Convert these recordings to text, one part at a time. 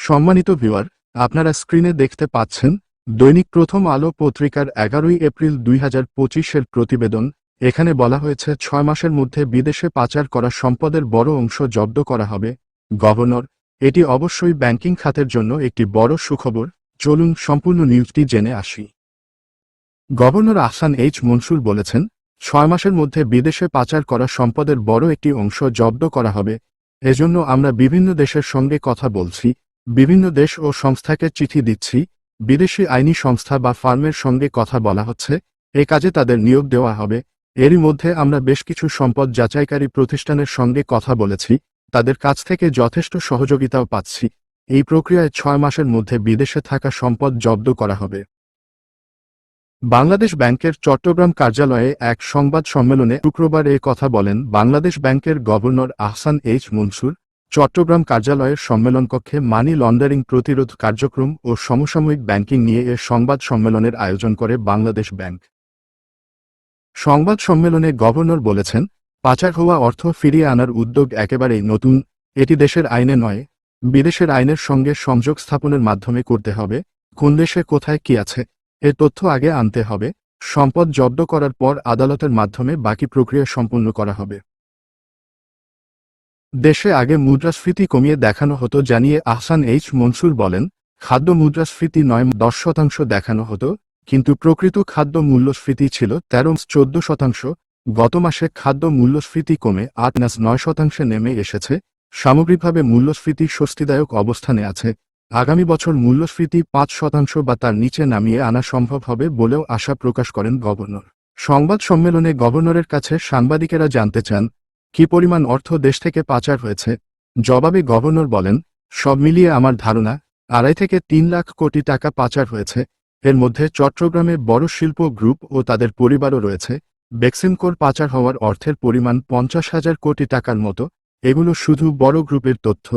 সম্মানিত ভিউয়ার, আপনারা স্ক্রিনে দেখতে পাচ্ছেন দৈনিক প্রথম আলো পত্রিকার এগারোই এপ্রিল দুই হাজার পঁচিশের প্রতিবেদন। এখানে বলা হয়েছে, ছয় মাসের মধ্যে বিদেশে পাচার করা সম্পদের বড় অংশ জব্দ করা হবে। গভর্নর, এটি অবশ্যই ব্যাংকিং খাতের জন্য একটি বড় সুখবর। চলুন সম্পূর্ণ নিউজটি জেনে আসি। গভর্নর আহসান এইচ মনসুর বলেছেন, ছয় মাসের মধ্যে বিদেশে পাচার করা সম্পদের বড় একটি অংশ জব্দ করা হবে। এজন্য আমরা বিভিন্ন দেশের সঙ্গে কথা বলছি বিভিন্ন দেশ ও সংস্থাকে চিঠি দিচ্ছি, বিদেশি আইনি সংস্থা বা ফার্মের সঙ্গে কথা বলা হচ্ছে, এ কাজে তাদের নিয়োগ দেওয়া হবে, এরই মধ্যে আমরা বেশ কিছু সম্পদ যাচাইকারী প্রতিষ্ঠানের সঙ্গে কথা বলেছি, তাদের কাছ থেকে যথেষ্ট সহযোগিতাও পাচ্ছি, এই প্রক্রিয়ায় ছয় মাসের মধ্যে বিদেশে থাকা সম্পদ জব্দ করা হবে। বাংলাদেশ ব্যাংকের চট্টগ্রাম কার্যালয়ে এক সংবাদ সম্মেলনে শুক্রবার এ কথা বলেন বাংলাদেশ ব্যাংকের গভর্নর আহসান এইচ মনসুর চট্টগ্রাম কার্যালয়ের সম্মেলন কক্ষে মানি লন্ডারিং প্রতিরোধ কার্যক্রম ও সমসাময়িক ব্যাংকিং নিয়ে এ সংবাদ সম্মেলনের আয়োজন করে বাংলাদেশ ব্যাংক। সংবাদ সম্মেলনে গভর্নর বলেছেন পাচার হওয়া অর্থ ফিরিয়ে আনার উদ্যোগ একেবারেই নতুন, এটি দেশের আইনে নয়, বিদেশের আইনের সঙ্গে সংযোগ স্থাপনের মাধ্যমে করতে হবে, কোন দেশে কোথায় কি আছে, এ তথ্য আগে আনতে হবে, সম্পদ জব্দ করার পর আদালতের মাধ্যমে বাকি প্রক্রিয়া সম্পূর্ণ করা হবে। দেশে আগে মুদ্রাস্ফীতি কমিয়ে দেখানো হতো জানিয়ে আহসান এইচ মনসুর বলেন, খাদ্য মুদ্রাস্ফীতি নয়, দশ শতাংশ দেখানো হতো, কিন্তু প্রকৃত খাদ্য মূল্যস্ফীতি ছিল তেরো, চোদ্দ শতাংশ। গত মাসে খাদ্য মূল্যস্ফীতি কমে আট নাস নয় শতাংশে নেমে এসেছে। সামগ্রিকভাবে মূল্যস্ফীতি স্বস্তিদায়ক অবস্থানে আছে। আগামী বছর মূল্যস্ফীতি পাঁচ শতাংশ বা তার নিচে নামিয়ে আনা সম্ভব হবে বলেও আশা প্রকাশ করেন গভর্নর। সংবাদ সম্মেলনে গভর্নরের কাছে সাংবাদিকেরা জানতে চান কি পরিমাণ অর্থ দেশ থেকে পাচার হয়েছে? জবাবে গভর্নর বলেন, সব মিলিয়ে আমার ধারণা, আড়াই থেকে তিন লাখ কোটি টাকা পাচার হয়েছে। এর মধ্যে চট্টগ্রামে বড় শিল্প গ্রুপ ও তাদের পরিবারও রয়েছে। বেক্সিমকোর পাচার হওয়ার অর্থের পরিমাণ পঞ্চাশ হাজার কোটি টাকার মতো। এগুলো শুধু বড় গ্রুপের তথ্য।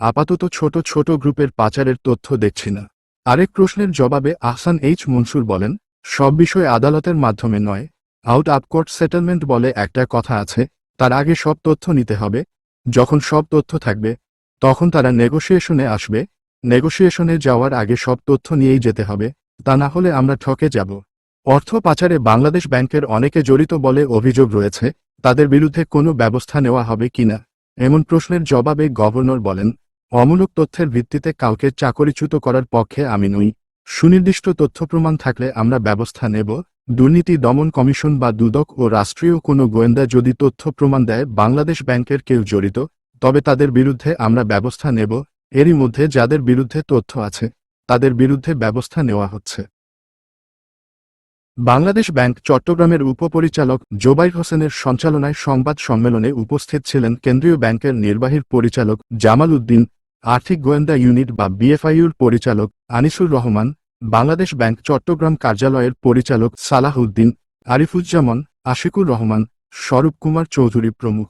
আপাতত ছোট ছোট গ্রুপের পাচারের তথ্য দেখছি না। আরেক প্রশ্নের জবাবে আহসান এইচ মনসুর বলেন, সব বিষয় আদালতের মাধ্যমে নয়। আউট আপকোর্ট সেটেলমেন্ট বলে একটা কথা আছে। তার আগে সব তথ্য নিতে হবে। যখন সব তথ্য থাকবে, তখন তারা নেগোসিয়েশনে আসবে। নেগোসিয়েশনে যাওয়ার আগে সব তথ্য নিয়েই যেতে হবে, তা না হলে আমরা ঠকে যাব। অর্থ পাচারে বাংলাদেশ ব্যাংকের অনেকে জড়িত বলে অভিযোগ রয়েছে, তাদের বিরুদ্ধে কোনো ব্যবস্থা নেওয়া হবে কিনা এমন প্রশ্নের জবাবে গভর্নর বলেন, অমূলক তথ্যের ভিত্তিতে কাউকে চাকরিচ্যুত করার পক্ষে আমি নই। সুনির্দিষ্ট তথ্য প্রমাণ থাকলে আমরা ব্যবস্থা নেব। দুর্নীতি দমন কমিশন বা দুদক ও রাষ্ট্রীয় কোনো গোয়েন্দা যদি তথ্য প্রমাণ দেয় বাংলাদেশ ব্যাংকের কেউ জড়িত, তবে তাদের বিরুদ্ধে আমরা ব্যবস্থা নেব, এরই মধ্যে যাদের বিরুদ্ধে তথ্য আছে, তাদের বিরুদ্ধে ব্যবস্থা নেওয়া হচ্ছে। বাংলাদেশ ব্যাংক চট্টগ্রামের উপপরিচালক জোবাইর হোসেনের সঞ্চালনায় সংবাদ সম্মেলনে উপস্থিত ছিলেন কেন্দ্রীয় ব্যাংকের নির্বাহী পরিচালক জামাল উদ্দিন, আর্থিক গোয়েন্দা ইউনিট বা বিএফআইউর পরিচালক আনিসুর রহমান বাংলাদেশ ব্যাংক চট্টগ্রাম কার্যালয়ের পরিচালক সালাহ উদ্দিন আরিফুজ্জামান আশিকুর রহমান স্বরূপ কুমার চৌধুরী প্রমুখ।